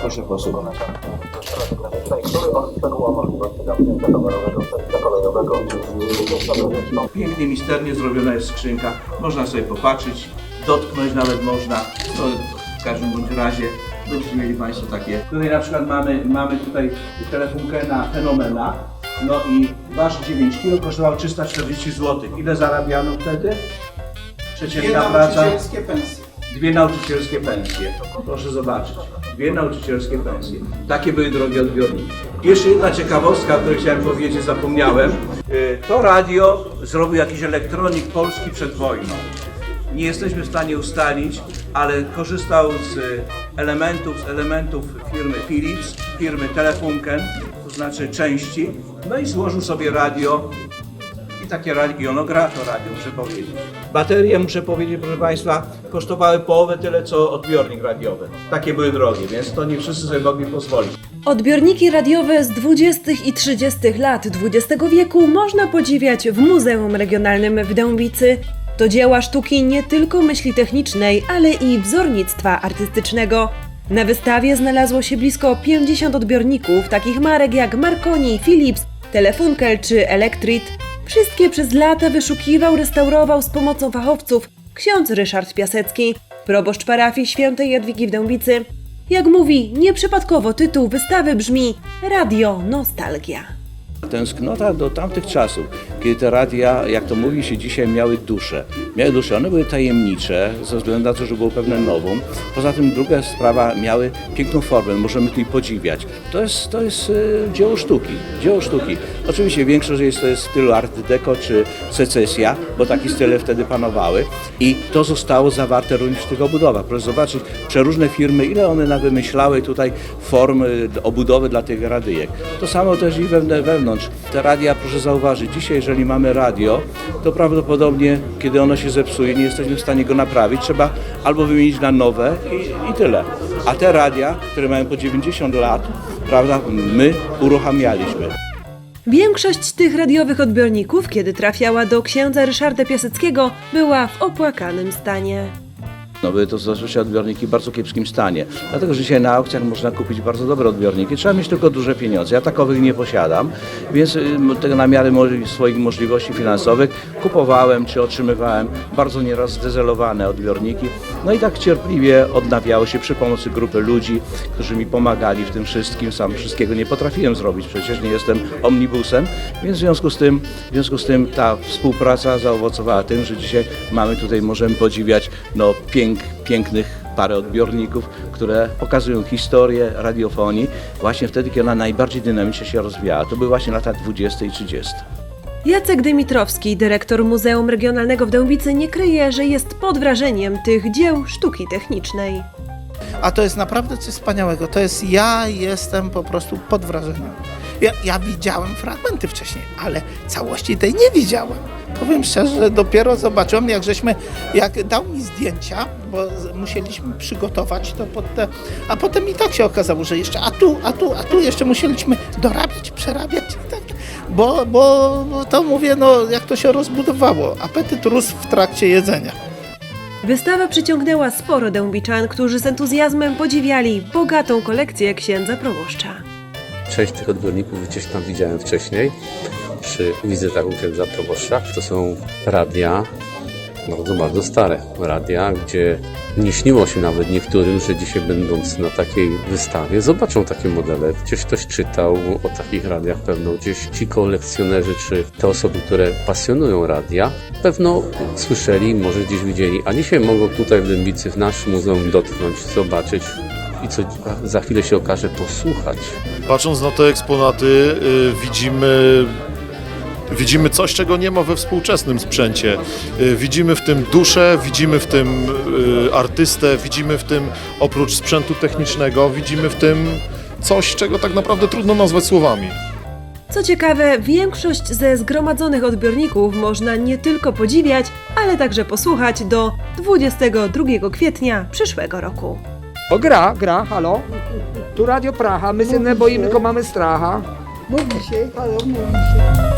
Proszę posłuchać. Pięknie, misternie zrobiona jest skrzynka. Można sobie popatrzeć, dotknąć nawet można. No, w każdym bądź razie będziecie mieli Państwo takie. Tutaj na przykład mamy, mamy tutaj telefonkę na Fenomena. No i wasz 9 kg kosztował 340 zł. Ile zarabiano wtedy? Przeciętna praca? pensje. Dwie nauczycielskie pensje. Proszę zobaczyć. Dwie nauczycielskie pensje. Takie były drogie odbiorniki. Jeszcze jedna ciekawostka, o której chciałem powiedzieć, zapomniałem. Y, To radio zrobił jakiś elektronik polski przed wojną. Nie jesteśmy w stanie ustalić, ale korzystał z y, elementów, z elementów firmy Philips, firmy Telefunken, to znaczy części, no i złożył sobie radio i takie gra to radio, muszę powiedzieć. Baterie, muszę powiedzieć, proszę Państwa, kosztowały połowę tyle, co odbiornik radiowy. Takie były drogie, więc to nie wszyscy sobie mogli pozwolić. Odbiorniki radiowe z 20. i 30. lat XX wieku można podziwiać w Muzeum Regionalnym w Dębicy. To dzieła sztuki nie tylko myśli technicznej, ale i wzornictwa artystycznego. Na wystawie znalazło się blisko 50 odbiorników, takich marek jak Marconi, Philips, Telefunkel czy Electrit. Wszystkie przez lata wyszukiwał, restaurował z pomocą fachowców ksiądz Ryszard Piasecki, proboszcz parafii świętej Jadwigi w Dębicy. Jak mówi, nieprzypadkowo tytuł wystawy brzmi Radio Nostalgia. Tęsknota do tamtych czasów, kiedy te radia, jak to mówi się dzisiaj, miały duszę. Miały duszę, one były tajemnicze, ze względu na to, że było pewne nowum. Poza tym druga sprawa, miały piękną formę, możemy tutaj podziwiać. To jest, to jest e, dzieło sztuki, dzieło sztuki. Oczywiście większość jest to jest w stylu art deco czy secesja, bo takie style wtedy panowały i to zostało zawarte również w tych obudowach. Proszę zobaczyć, przeróżne firmy, ile one nawymyślały tutaj form e, obudowy dla tych radyjek. To samo też i wewnę- wewnątrz. Te radia, proszę zauważyć, dzisiaj jeżeli mamy radio, to prawdopodobnie, kiedy ono się zepsuje, nie jesteśmy w stanie go naprawić. Trzeba albo wymienić na nowe i, i tyle. A te radia, które mają po 90 lat, prawda, my uruchamialiśmy. Większość tych radiowych odbiorników, kiedy trafiała do księdza Ryszarda Piaseckiego, była w opłakanym stanie. No były to zazwyczaj odbiorniki w bardzo kiepskim stanie. Dlatego, że dzisiaj na aukcjach można kupić bardzo dobre odbiorniki. Trzeba mieć tylko duże pieniądze. Ja takowych nie posiadam, więc y, tego na miarę swoich możliwości finansowych kupowałem czy otrzymywałem bardzo nieraz zdezelowane odbiorniki. No i tak cierpliwie odnawiało się przy pomocy grupy ludzi, którzy mi pomagali w tym wszystkim. Sam wszystkiego nie potrafiłem zrobić, przecież nie jestem omnibusem, więc w związku z tym, w związku z tym ta współpraca zaowocowała tym, że dzisiaj mamy tutaj, możemy podziwiać no, pięk, pięknych parę odbiorników, które pokazują historię radiofonii właśnie wtedy, kiedy ona najbardziej dynamicznie się rozwijała. To były właśnie lata 20 i 30. Jacek Dymitrowski, dyrektor Muzeum Regionalnego w Dębicy, nie kryje, że jest pod wrażeniem tych dzieł sztuki technicznej. A to jest naprawdę coś wspaniałego. To jest, ja jestem po prostu pod wrażeniem. Ja, ja widziałem fragmenty wcześniej, ale całości tej nie widziałem. Powiem szczerze, że dopiero zobaczyłem, jak żeśmy, jak dał mi zdjęcia, bo musieliśmy przygotować to pod te, a potem i tak się okazało, że jeszcze, a tu, a tu, a tu jeszcze musieliśmy dorabiać, przerabiać i tak, bo, bo, bo to mówię, no jak to się rozbudowało, apetyt rósł w trakcie jedzenia. Wystawa przyciągnęła sporo dębiczan, którzy z entuzjazmem podziwiali bogatą kolekcję księdza proboszcza. Część tych odbiorników gdzieś tam widziałem wcześniej przy wizytach u księdza proboszcza. To są radia, bardzo, bardzo stare radia, gdzie nie śniło się nawet niektórym, że dzisiaj będąc na takiej wystawie zobaczą takie modele. Gdzieś ktoś czytał o takich radiach pewno, gdzieś ci kolekcjonerzy czy te osoby, które pasjonują radia, pewno słyszeli, może gdzieś widzieli, a dzisiaj mogą tutaj w Dębicy w naszym muzeum dotknąć, zobaczyć i co za chwilę się okaże posłuchać. Patrząc na te eksponaty, y, widzimy, widzimy coś, czego nie ma we współczesnym sprzęcie. Y, widzimy w tym duszę, widzimy w tym y, artystę, widzimy w tym oprócz sprzętu technicznego, widzimy w tym coś, czego tak naprawdę trudno nazwać słowami. Co ciekawe, większość ze zgromadzonych odbiorników można nie tylko podziwiać, ale także posłuchać do 22 kwietnia przyszłego roku. O gra, gra, halo. Tu Radio Praha, my się nie boimy, tylko mamy stracha. Mówi się, halo, mówi się.